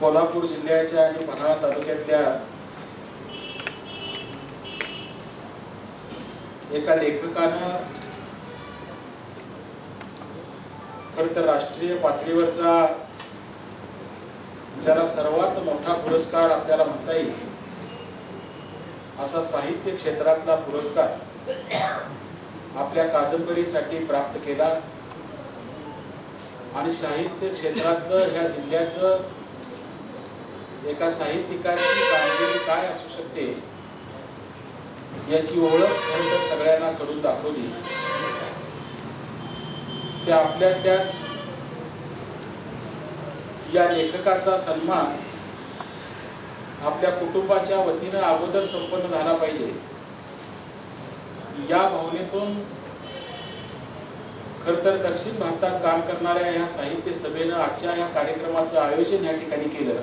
कोल्हापूर जिल्ह्याच्या आणि पन्हाळा तालुक्यातल्या एका लेखकानं खर तर राष्ट्रीय पातळीवरचा ज्याला सर्वात मोठा पुरस्कार आपल्याला म्हणता येईल असा साहित्य क्षेत्रातला पुरस्कार आपल्या कादंबरीसाठी प्राप्त केला. आणि साहित्य क्षेत्रातलं ह्या जिल्ह्याचं एका साहित्यिकाची कामगिरी काय असू शकते? याची ओळख तर सगळ्यांना करून दाखवली. त्या आपल्यातल्याच या लेखकाचा सन्मान आपल्या कुटुंबाच्या वतीनं अगोदर संपन्न झाला पाहिजे. या भावनेतून खर तर दक्षिण भारतात काम करणाऱ्या या साहित्य सभेनं आजच्या या कार्यक्रमाचं आयोजन या ठिकाणी केलं.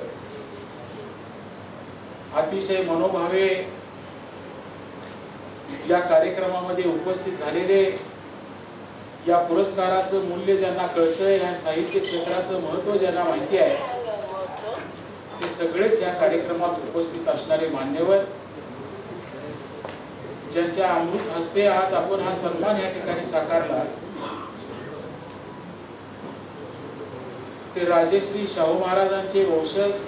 अतिशय मनोभावे या कार्यक्रमामध्ये उपस्थित झालेले या पुरस्काराचं मूल्य ज्यांना कळतंय ह्या साहित्य क्षेत्राचं महत्त्व ज्यांना माहिती आहे ते सगळेच या कार्यक्रमात उपस्थित असणारे मान्यवर. ज्यांच्या अमृत हस्ते आज आपण हा सन्मान या ठिकाणी साकारला ते राजेश्री शाहू महाराजांचे वंशज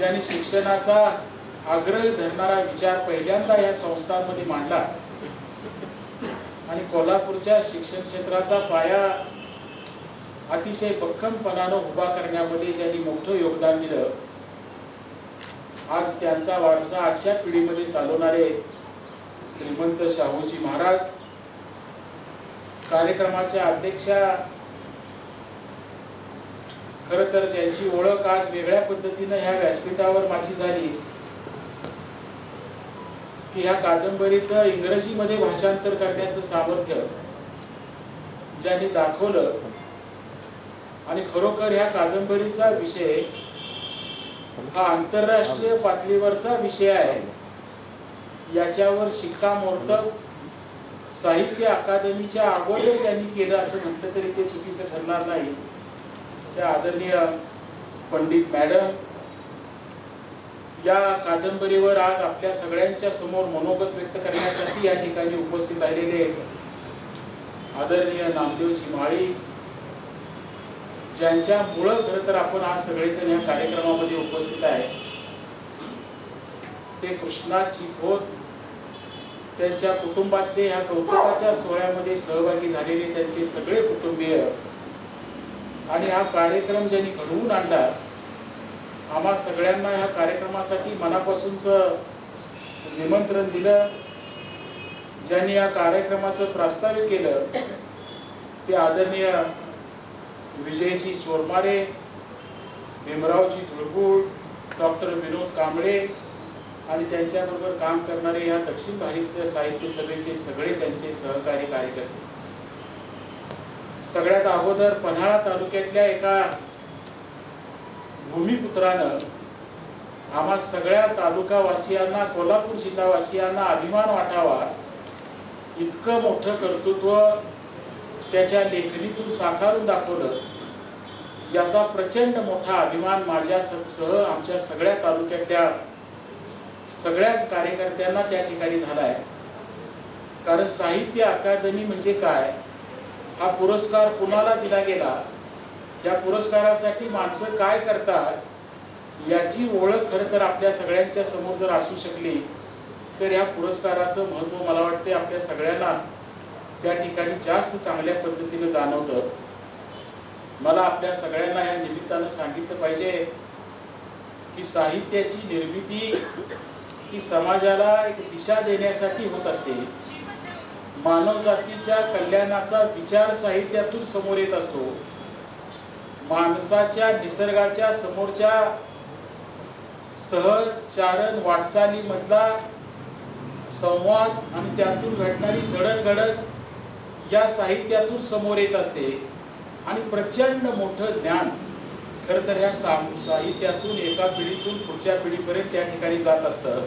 ज्याने शिक्षणाचा आग्रह धरणारा विचार पहिल्यांदा या संस्थांमध्ये मांडला आणि कोल्हापूरच्या शिक्षण क्षेत्राचा पाया अतिशय भक्कमपणानं उभा करण्यामध्ये ज्यांनी मोठं योगदान दिलं आज त्यांचा वारसा आजच्या पिढीमध्ये चालवणारे श्रीमंत शाहूजी महाराज कार्यक्रमाच्या अध्यक्षा खर तर ज्यांची ओळख आज वेगळ्या पद्धतीनं ह्या व्यासपीठावर माझी झाली की ह्या कादंबरीचं इंग्रजीमध्ये भाषांतर करण्याचं सामर्थ्य ज्यांनी दाखवलं आणि खरोखर ह्या कादंबरीचा विषय हा आंतरराष्ट्रीय पातळीवरचा विषय आहे. याच्यावर शिक्कामोर्तब साहित्य अकादमीच्या अगोदर ज्यांनी केलं असं म्हटलं तरी ते चुकीचं ठरणार नाही. त्या आदरणीय पंडित मॅडम या कादंबरीवर आज आपल्या सगळ्यांच्या समोर मनोगत व्यक्त करण्यासाठी या ठिकाणी उपस्थित राहिलेले आदरणीय नामदेव शिमाळी ज्यांच्या ज्यांच्यामुळं खरं तर आपण आज सगळेजण या कार्यक्रमामध्ये उपस्थित आहे. ते कृष्णा चिखोत त्यांच्या कुटुंबातले ह्या कौतुकाच्या सोहळ्यामध्ये सहभागी झालेले त्यांचे सगळे कुटुंबीय आणि हा कार्यक्रम ज्यांनी घडवून आणला आम्हा सगळ्यांना ह्या कार्यक्रमासाठी मनापासूनच निमंत्रण दिलं. ज्यांनी या कार्यक्रमाचं प्रास्ताविक केलं ते आदरणीय विजयजी चोरमारे भीमरावजी धुळगुळ डॉक्टर विनोद कांबळे आणि त्यांच्याबरोबर काम करणारे या दक्षिण भारतीय साहित्य सभेचे सगळे त्यांचे सहकारी कार्यकर्ते. सगळ्यात अगोदर पन्हाळा तालुक्यातल्या एका भूमिपुत्रानं आम्हा सगळ्या तालुकावासियांना कोल्हापूर जिल्हावासियांना अभिमान वाटावा इतकं मोठं कर्तृत्व त्याच्या लेखणीतून साकारून दाखवलं. याचा प्रचंड मोठा अभिमान माझ्या सह आमच्या सगळ्या तालुक्यातल्या सगळ्याच कार्यकर्त्यांना त्या ठिकाणी झालाय. कारण साहित्य अकादमी म्हणजे काय? हा पुरस्कार कुणाला दिला गेला? या पुरस्कारासाठी माणसं काय करतात? याची ओळख खरं तर आपल्या सगळ्यांच्या समोर जर असू शकली तर या पुरस्काराचं महत्त्व मला वाटते आपल्या सगळ्यांना त्या ठिकाणी जास्त चांगल्या पद्धतीने जाणवतं. मला आपल्या सगळ्यांना या निमित्तानं सांगितलं पाहिजे की साहित्याची निर्मिती ही समाजाला एक दिशा देण्यासाठी होत असते. मानव जातीच्या कल्याणाचा विचार साहित्यातून समोर येत असतो. माणसाच्या निसर्गाच्या समोरच्या सहचारण वाटचालीमधला संवाद आणि त्यातून घडणारी जडणघडण या साहित्यातून समोर येत असते. आणि प्रचंड मोठं ज्ञान खरं तर ह्या साहित्यातून एका पिढीतून पुढच्या पिढीपर्यंत त्या ठिकाणी जात असतं.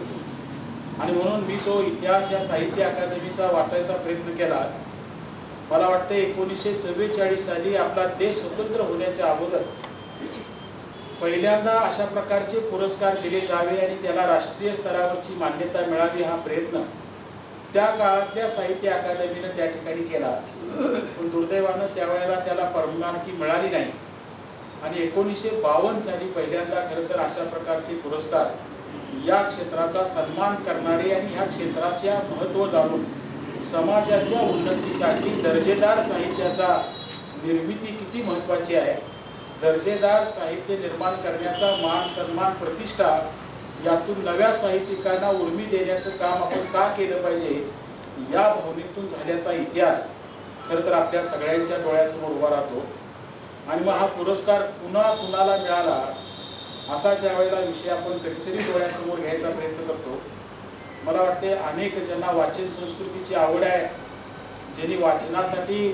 आणि म्हणून मी जो इतिहास या साहित्य अकादमीचा वाचायचा प्रयत्न केला. मला वाटतं एकोणीसशे चव्वेचाळीस साली आपला देश स्वतंत्र होण्याच्या अगोदर पहिल्यांदा अशा प्रकारचे पुरस्कार दिले जावे आणि त्याला राष्ट्रीय स्तरावरची मान्यता मिळावी हा प्रयत्न त्या काळातल्या साहित्य अकादमीनं त्या ठिकाणी केला. पण दुर्दैवानं त्यावेळेला त्याला परवानगी मिळाली नाही. आणि एकोणीसशे बावन्न साली पहिल्यांदा खरं तर अशा प्रकारचे पुरस्कार या क्षेत्राचा सन्मान करणारे आणि ह्या क्षेत्राच्या महत्त्व जाणून समाजाच्या उन्नतीसाठी दर्जेदार साहित्याचा निर्मिती किती महत्त्वाची आहे? दर्जेदार साहित्य निर्माण करण्याचा मान सन्मान प्रतिष्ठा यातून नव्या साहित्यिकांना उर्मी देण्याचं काम आपण का केलं पाहिजे? या भावनेतून झाल्याचा इतिहास खरं तर आपल्या सगळ्यांच्या डोळ्यासमोर उभा राहतो. आणि मग हा पुरस्कार पुन्हा कुणाला मिळाला? असा ज्या वेळेला विषय आपण कधीतरी डोळ्यासमोर घ्यायचा प्रयत्न करतो. मला वाटते अनेक ज्यांना वाचन संस्कृतीची आवड आहे ज्यांनी वाचनासाठी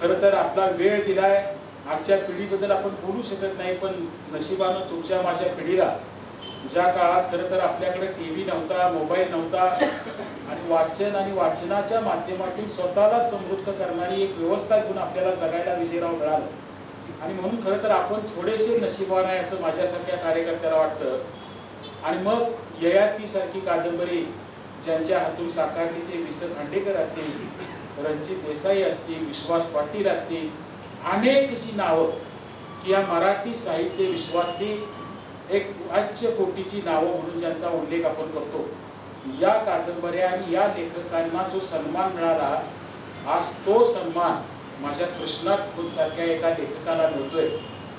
खरं तर आपला वेळ दिलाय आजच्या पिढीबद्दल आपण बोलू शकत नाही पण नशिबानं तुमच्या माझ्या पिढीला ज्या काळात खरं तर आपल्याकडे टी व्ही नव्हता मोबाईल नव्हता आणि वाचन आणि वाचनाच्या माध्यमातून स्वतःला समृद्ध करणारी एक व्यवस्था घेऊन आपल्याला जगायला विजयराव मिळालं आणि म्हणून खरं तर आपण थोडेसे नशिबान आहे असं माझ्यासारख्या कार्यकर्त्याला वाटतं. आणि मग ययाती सारखी कादंबरी ज्यांच्या हातून साकारली ते विस खांडेकर असतील रणजित देसाई असतील विश्वास पाटील असतील अनेक अशी नावं की या मराठी साहित्य विश्वातली एक उच्च कोटीची नावं म्हणून ज्यांचा उल्लेख आपण करतो. या कादंबऱ्या आणि या लेखकांना जो सन्मान मिळाला आज तो सन्मान माझ्या कृष्णात खोत सारख्या एका लेखकाला मिळतोय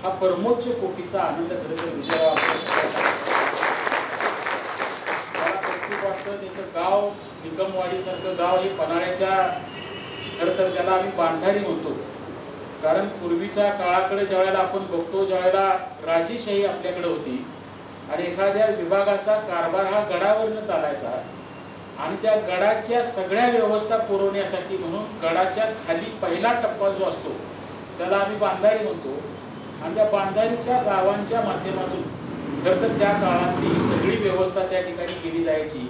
हा परमोच्च कोटीचा आनंद खरं तर विजयाला वाटतं त्याचं गाव निकमवाडी सारखं गाव हे पन्हाळ्याच्या खरं तर ज्याला आम्ही बांधारी म्हणतो. कारण पूर्वीच्या काळाकडे ज्या वेळेला आपण बघतो ज्या वेळेला राजेशाही आपल्याकडे होती आणि एखाद्या विभागाचा कारभार हा गडावरनं चालायचा. आणि त्या गडाच्या सगळ्या व्यवस्था पुरवण्यासाठी म्हणून गडाच्या खाली पहिला टप्पा जो असतो त्याला आम्ही बांधारी म्हणतो. आणि त्या बांधारीच्या गावांच्या माध्यमातून खरं तर त्या काळातली सगळी व्यवस्था त्या ठिकाणी केली जायची.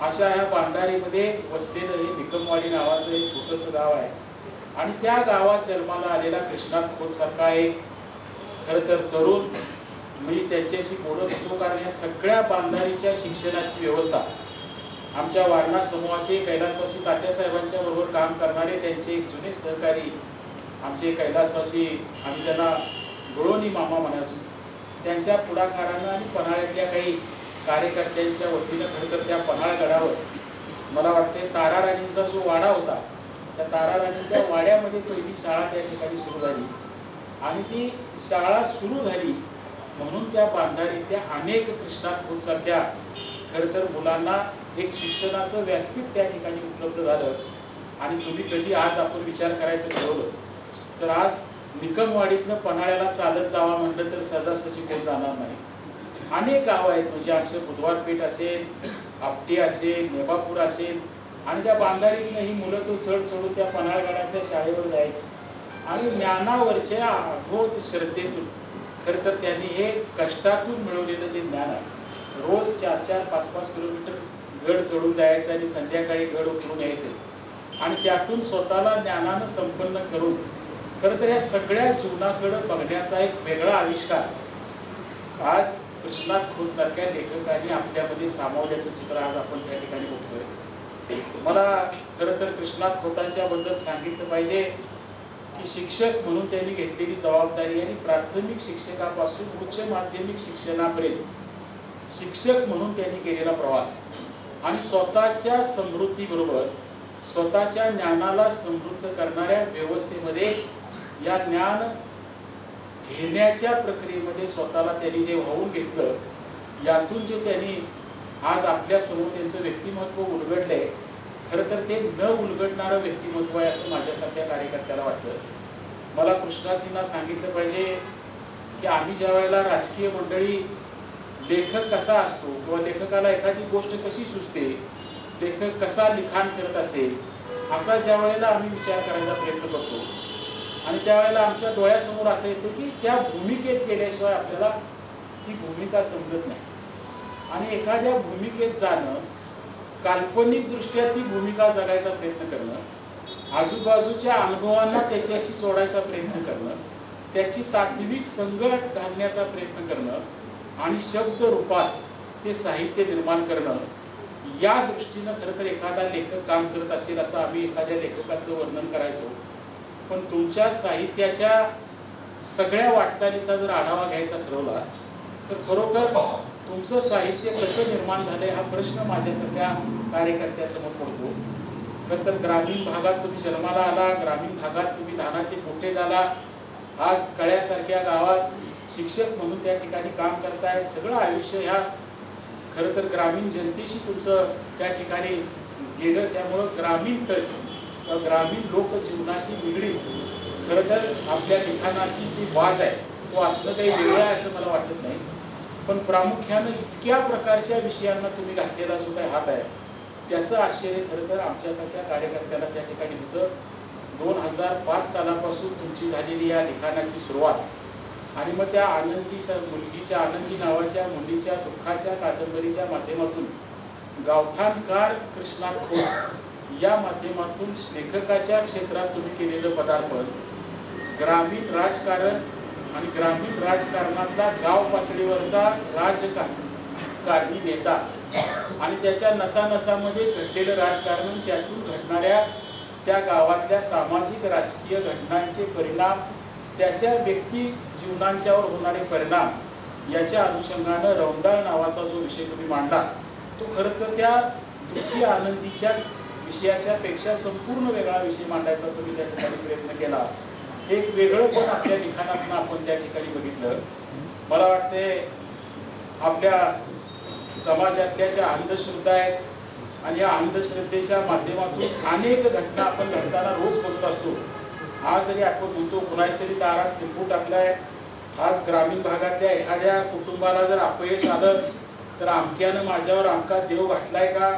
अशा ह्या बांधारीमध्ये वसलेलं हे विक्रमवाडी नावाचं हे छोटंसं गाव आहे. आणि त्या गावात जन्माला आलेला कृष्णात खोत सारखा एक खरं तर तरुण मी त्यांच्याशी बोलत होतो कारण या सगळ्या बांधारीच्या शिक्षणाची व्यवस्था आमच्या वारणा समूहाचे कैलासवासी तात्यासाहेबांच्या बरोबर काम करणारे त्यांचे एक जुने सहकारी आमचे कैलासवासी आम्ही त्यांना गुळोनी मामा म्हणायचो त्यांच्या पुढाकारानं आणि पन्हाळ्यातल्या काही कार्यकर्त्यांच्या वतीनं खरं तर त्या पन्हाळगडावर मला वाटते तारा राणींचा जो वाडा होता त्या तारा वाड्यामध्ये पहिली शाळा त्या ठिकाणी सुरू झाली. आणि ती शाळा सुरू झाली म्हणून त्या बांधारीतल्या अनेक कृष्णात खोत सध्या खरं तर मुलांना एक शिक्षणाचं व्यासपीठ त्या ठिकाणी उपलब्ध झालं. आणि तुम्ही कधी आज आपण विचार करायचं ठरवलं तर आज निकमवाडीतनं पन्हाळ्याला चालत जावा म्हटलं तर सहजासहजी कोण जाणार नाही. अनेक गावं आहेत म्हणजे आमचं बुधवारपेठ असेल आपटी असेल नेबापूर असेल आणि त्या बांधारीतनं ही मुलं तो चढ चढून त्या पन्हाळगडाच्या शाळेवर जायची. आणि ज्ञानावरच्या अघोत श्रद्धेतून खरं तर त्यांनी हे कष्टातून मिळवलेलं जे ज्ञान आहे रोज चार चार पाच पाच किलोमीटर गड चढून जायचं आणि संध्याकाळी गड उतरून यायचे. आणि त्यातून स्वतःला ज्ञानानं संपन्न करून खरं तर या सगळ्या जीवनाकडं बघण्याचा एक वेगळा आविष्कार. आज कृष्णात खोल सारख्या लेखकांनी आपल्यामध्ये सामावल्याचं चित्र आज आपण त्या ठिकाणी बघतोय. मला खरं तर कृष्णात खोतांच्या बद्दल सांगितलं पाहिजे की शिक्षक म्हणून त्यांनी घेतलेली जबाबदारी आणि प्राथमिक शिक्षकापासून उच्च माध्यमिक शिक्षणापर्यंत शिक्षक म्हणून त्यांनी केलेला प्रवास. आणि स्वतःच्या समृद्धीबरोबर स्वतःच्या ज्ञानाला समृद्ध करणाऱ्या व्यवस्थेमध्ये या ज्ञान घेण्याच्या प्रक्रियेमध्ये स्वतःला त्यांनी जे वाहून घेतलं यातून जे त्यांनी आज आपल्यासमोर त्यांचं व्यक्तिमत्व उलगडलंय खरं तर ते न उलगडणारं व्यक्तिमत्व आहे असं माझ्यासारख्या कार्यकर्त्याला वाटतं. मला कृष्णाजींना सांगितलं पाहिजे की आम्ही ज्या वेळेला राजकीय मंडळी लेखक कसा असतो किंवा लेखकाला एखादी गोष्ट कशी सुचते लेखक कसा लिखाण करत असेल असा ज्या वेळेला आम्ही विचार करायचा प्रयत्न करतो. आणि त्यावेळेला आमच्या डोळ्यासमोर असं येतं की त्या भूमिकेत गेल्याशिवाय आपल्याला ती भूमिका समजत नाही. आणि एखाद्या भूमिकेत जाणं काल्पनिकदृष्ट्या ती भूमिका जगायचा प्रयत्न करणं आजूबाजूच्या अनुभवांना त्याच्याशी जोडायचा प्रयत्न करणं त्याची तात्विक संगत घालण्याचा प्रयत्न करणं आणि शब्द रूपात ते साहित्य निर्माण करणं या दृष्टीनं खरं तर एखादा लेखक काम करत असेल असं आम्ही एखाद्या लेखकाचं वर्णन करायचो. पण तुमच्या साहित्याच्या सगळ्या वाटचालीचा जर आढावा घ्यायचा ठरवला तर खरोखर तुमचं साहित्य कसं निर्माण झालंय हा प्रश्न माझ्यासारख्या कार्यकर्त्यासमोर पडतो. खरं तर ग्रामीण भागात तुम्ही जन्माला आला ग्रामीण भागात तुम्ही लहानाचे मोठे झाला आज कळ्यासारख्या गावात शिक्षक म्हणून त्या ठिकाणी काम करताय. सगळं आयुष्य ह्या खरं तर ग्रामीण जनतेशी तुमचं त्या ठिकाणी गेलं त्यामुळं ग्रामीण टच किंवा ग्रामीण लोक जीवनाशी निगडीत. खरं तर आपल्या लिखाणाची जी वाज आहे तो असणं काही वेगळं आहे असं मला वाटत नाही. पण प्रामुख्यानं इतक्या प्रकारच्या विषयांना तुम्ही घातलेला जो काही हात आहे त्याचं आश्चर्य खरं तर आमच्यासारख्या कार्यकर्त्याला त्या ठिकाणी होतं. दोन हजार पाच सालापासून तुमची झालेली या लिखाणाची सुरुवात आणि मग त्या आनंदी स मुलगीच्या आनंदी नावाच्या मुलीच्या दुःखाच्या कादंबरीच्या माध्यमातून गावठाणकार कृष्णा खोत या माध्यमातून लेखकाच्या क्षेत्रात तुम्ही केलेलं पदार्पण ग्रामीण राजकारण आणि ग्रामीण राजकारणातला गाव पातळीवरचा राजकारणी नेता आणि त्याच्या नसानसामध्ये घडलेलं राजकारण त्यातून घडणाऱ्या त्या गावातल्या सामाजिक राजकीय घटनांचे परिणाम त्याच्या व्यक्ती जीवनांच्यावर होणारे परिणाम याच्या अनुषंगानं रौंदाळ नावाचा जो विषय तुम्ही मांडला तो खरं तर त्या दुःखी आनंदीच्या विषयाच्या पेक्षा संपूर्ण वेगळा विषय मांडायचा तुम्ही त्या ठिकाणी प्रयत्न केला. एक वेगळं पण आपल्या लिखाणातून आपण त्या ठिकाणी बघितलं. मला वाटते आपल्या समाजातल्या ज्या अंधश्रद्धा आहेत आणि या अंधश्रद्धेच्या माध्यमातून अनेक घटना आपण घडताना रोज बघत असतो. आज जरी आपण बोलतो कुणाच तरी दारात टिंपू टाकलाय आज ग्रामीण भागातल्या एखाद्या कुटुंबाला जर अपयश आलं तर अमक्यानं माझ्यावर अमका देव घातलाय का?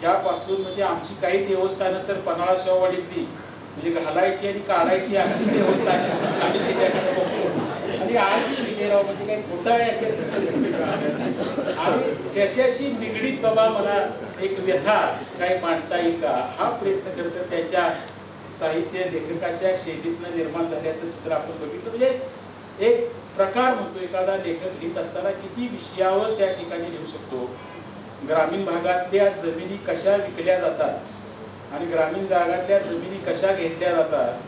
ह्यापासून म्हणजे आमची काही देवस्थानं तर पन्हाळा शेववाडीतली म्हणजे घालायची आणि काढायची अशी देवस्थानं आम्ही त्याच्याकडे बघतो. आणि आज विजयराव म्हणजे काही खोटा आहे अशी परिस्थिती. आणि त्याच्याशी निगडीत बाबा मला एक व्यथा काय मांडता येईल का? हा प्रयत्न करतो त्याच्या साहित्य लेखकाच्या शैलीतनं निर्माण झाल्याचं चित्र आपण बघितलं. म्हणजे एक प्रकार म्हणतो एखादा लेखक लिहित असताना किती विषयावर त्या ठिकाणी लिहू शकतो? ग्रामीण भागातल्या जमिनी कशा विकल्या जातात? आणि ग्रामीण भागातल्या जमिनी कशा घेतल्या जातात?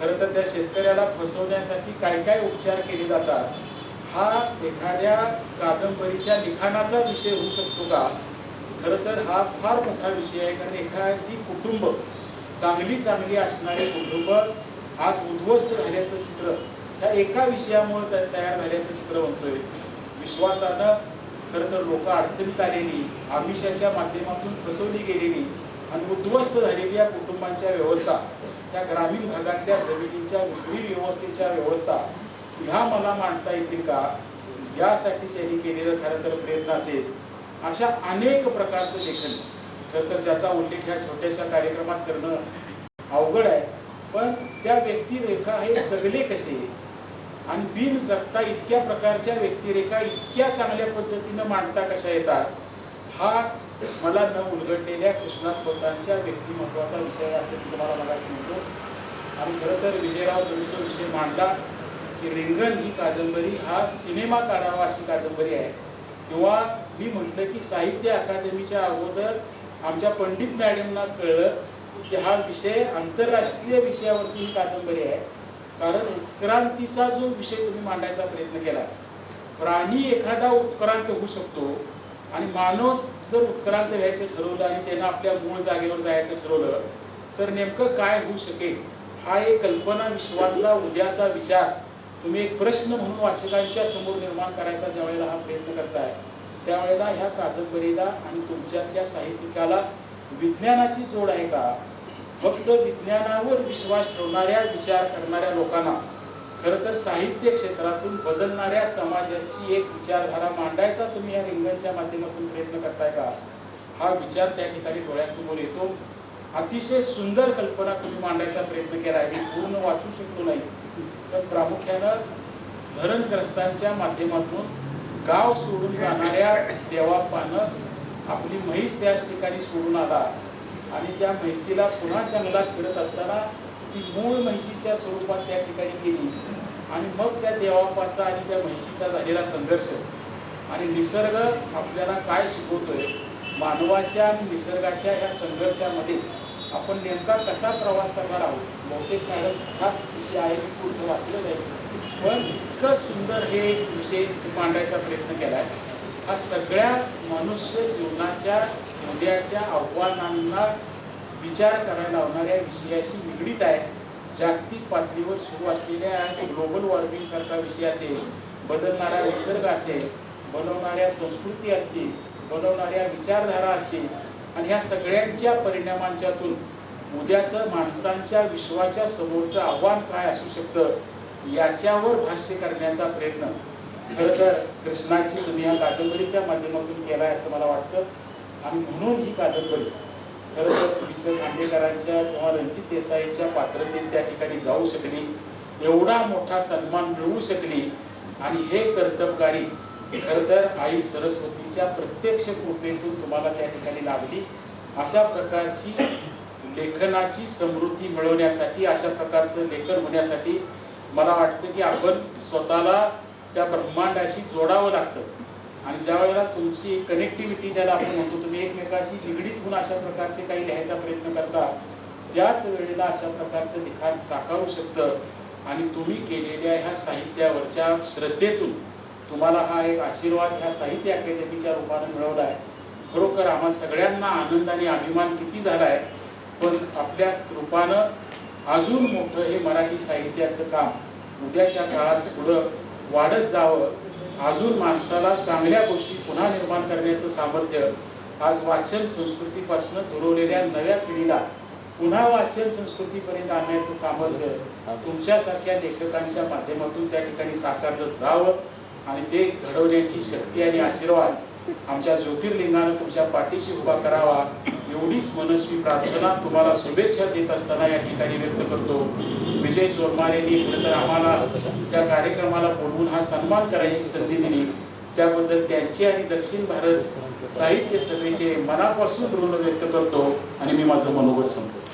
खरं तर त्या शेतकऱ्याला फसवण्यासाठी काय काय उपचार केले जातात? हा एखाद्या कादंबरीच्या लिखाणाचा विषय होऊ शकतो का? खरं तर हा फार मोठा विषय आहे कारण एखादी कुटुंब चांगली चांगली असणारे कुटुंब आज उद्ध्वस्त झाल्याचं चित्र या एका विषयामुळे तयार झाल्याचं चित्र म्हणतोय विश्वासानं खरं तर लोक अडचणीत आलेली आमिषाच्या माध्यमातून फसवली गेलेली आणि उद्ध्वस्त झालेली या कुटुंबांच्या व्यवस्था त्या ग्रामीण भागातल्या जमिनींच्या विक्री व्यवस्थेच्या व्यवस्था ह्या मला मांडता येतील का? यासाठी त्यांनी केलेलं खरं तर प्रयत्न असेल. अशा अनेक प्रकारचं लेखन खरं तर ज्याचा उल्लेख ह्या छोट्याशा कार्यक्रमात करणं अवघड आहे. पण त्या व्यक्तिरेखा हे जगले कसे? आणि बिन जगता इतक्या प्रकारच्या व्यक्तिरेखा इतक्या चांगल्या पद्धतीनं मांडता कशा येतात? हा मला न उलगडलेल्या कृष्णात खोतांच्या व्यक्तिमत्वाचा विषय असेल तुम्हाला मगाशी म्हणतो. आणि खरं तर विजयराव तुम्ही जो विषय मांडला की रिंगण ही कादंबरी हा सिनेमा काढावा अशी कादंबरी आहे. किंवा मी म्हटलं की साहित्य अकादमीच्या अगोदर आमच्या पंडित मॅडमना कळलं की हा विषय आंतरराष्ट्रीय विषयावरची ही कादंबरी आहे. कारण उत्क्रांतीचा जो विषय तुम्ही मांडायचा प्रयत्न केला प्राणी एखादा उत्क्रांत होऊ शकतो आणि माणूस जर उत्क्रांत व्हायचं ठरवलं आणि त्यानं आपल्या मूळ जागेवर जायचं ठरवलं तर नेमकं काय होऊ शकेल? हा एक कल्पना विश्वातला उद्याचा विचार. तुम्ही एक प्रश्न म्हणून वाचकांच्या समोर निर्माण करायचा ज्यावेळेला हा प्रयत्न करताय. त्यावेळेला ह्या कादंबरीला आणि तुमच्यातल्या साहित्यिकाला विज्ञानाची जोड आहे का? फक्त विज्ञानावर विश्वास ठेवणाऱ्या विचार करणाऱ्या लोकांना. खरं तर साहित्य क्षेत्रातून बदलणाऱ्या समाजाची एक विचारधारा मांडायचा तुम्ही या रिंगणच्या माध्यमातून प्रयत्न करताय का? हा विचार त्या ठिकाणी डोळ्यासमोर येतो. अतिशय सुंदर कल्पना तुम्ही मांडायचा प्रयत्न केला आहे मी पूर्ण वाचू शकलो नाही. तर प्रामुख्यानं धरणग्रस्तांच्या माध्यमातून गाव सोडून जाणाऱ्या देवापानं आपली म्हैस त्याच ठिकाणी सोडून आला. आणि त्या म्हैसीला पुन्हा जंगलात फिरत असताना ती मूळ म्हैसीच्या स्वरूपात त्या ठिकाणी गेली. आणि मग त्या देवापाचा आणि त्या म्हैशीचा झालेला संघर्ष. आणि निसर्ग आपल्याला काय शिकवतोय? मानवाच्या आणि निसर्गाच्या या संघर्षामध्ये आपण नेमका कसा प्रवास करणार आहोत? बहुतेक कारण हाच विषय आहे मी पूर्ण वाचलेलं आहे. पण इतकं सुंदर हे विषय मांडायचा प्रयत्न केला आहे हा सगळ्या मनुष्य जीवनाच्या उद्याच्या आव्हानांना विचार करायला लावणाऱ्या विषयाशी निगडीत आहे. जागतिक पातळीवर सुरू असलेल्या ग्लोबल वॉर्मिंग सारखा विषय असेल बदलणारा निसर्ग असेल बनवणाऱ्या संस्कृती असतील बनवणाऱ्या विचारधारा असतील आणि ह्या सगळ्यांच्या परिणामांच्यातून उद्याचं माणसांच्या विश्वाच्या समोरचं आव्हान काय असू शकतं? याच्यावर भाष्य करण्याचा प्रयत्न खरं तर कृष्णाची तुम्ही या कादंबरीच्या माध्यमातून केला आहे असं मला वाटतं. आणि म्हणून ही कादंबरी खरं तर विस खांडेकरांच्या किंवा रणजित देसाईंच्या पात्रतेत त्या ठिकाणी जाऊ शकली एवढा मोठा सन्मान मिळवू शकली. आणि हे कर्तबकारी खरं तर आई सरस्वतीच्या प्रत्यक्ष कृपेतून तुम्हाला त्या ठिकाणी लाभली. अशा प्रकारची लेखनाची समृद्धी मिळवण्यासाठी अशा प्रकारचं लेखन होण्यासाठी मला वाटतं की आपण स्वतःला त्या ब्रह्मांडाशी जोडावं लागतं. आणि ज्या वेळेला तुमची कनेक्टिव्हिटी ज्याला आपण म्हणतो तुम्ही एकमेकाशी निगडीत होऊन अशा प्रकारचे काही लिहायचा प्रयत्न करता त्याच वेळेला अशा प्रकारचं लिखाण साकारू शकतं. आणि तुम्ही केलेल्या ह्या साहित्यावरच्या श्रद्धेतून तुम्हाला हा एक आशीर्वाद ह्या साहित्य अकादमीच्या रूपाने मिळवला आहे खरोखर आम्हा सगळ्यांना आनंद आणि अभिमान किती झाला आहे पण आपल्या रूपानं अजून मोठं हे मराठी साहित्याचं काम उद्याच्या काळात पुढं वाढत जावं अजून माणसाला चांगल्या गोष्टी पुन्हा निर्माण करण्याचं सामर्थ्य आज वाचन संस्कृतीपासून दुरवलेल्या नव्या पिढीला पुन्हा वाचन संस्कृतीपर्यंत आणण्याचं सामर्थ्य तुमच्यासारख्या लेखकांच्या माध्यमातून त्या ठिकाणी साकारलं जावं आणि ते घडवण्याची शक्ती आणि आशीर्वाद आमच्या ज्योतिर्लिंगानं तुमच्या पाठीशी उभा करावा. एवढीच मनस्वी प्रार्थना तुम्हाला शुभेच्छा देत असताना या ठिकाणी व्यक्त करतो. विजय सोरमारेंनी खरं तर आम्हाला त्या कार्यक्रमाला बोलवून हा सन्मान करायची संधी दिली. त्याबद्दल त्यांचे आणि दक्षिण भारत साहित्य सभेचे मनापासून ऋण व्यक्त करतो आणि मी माझं मनोगत संपतो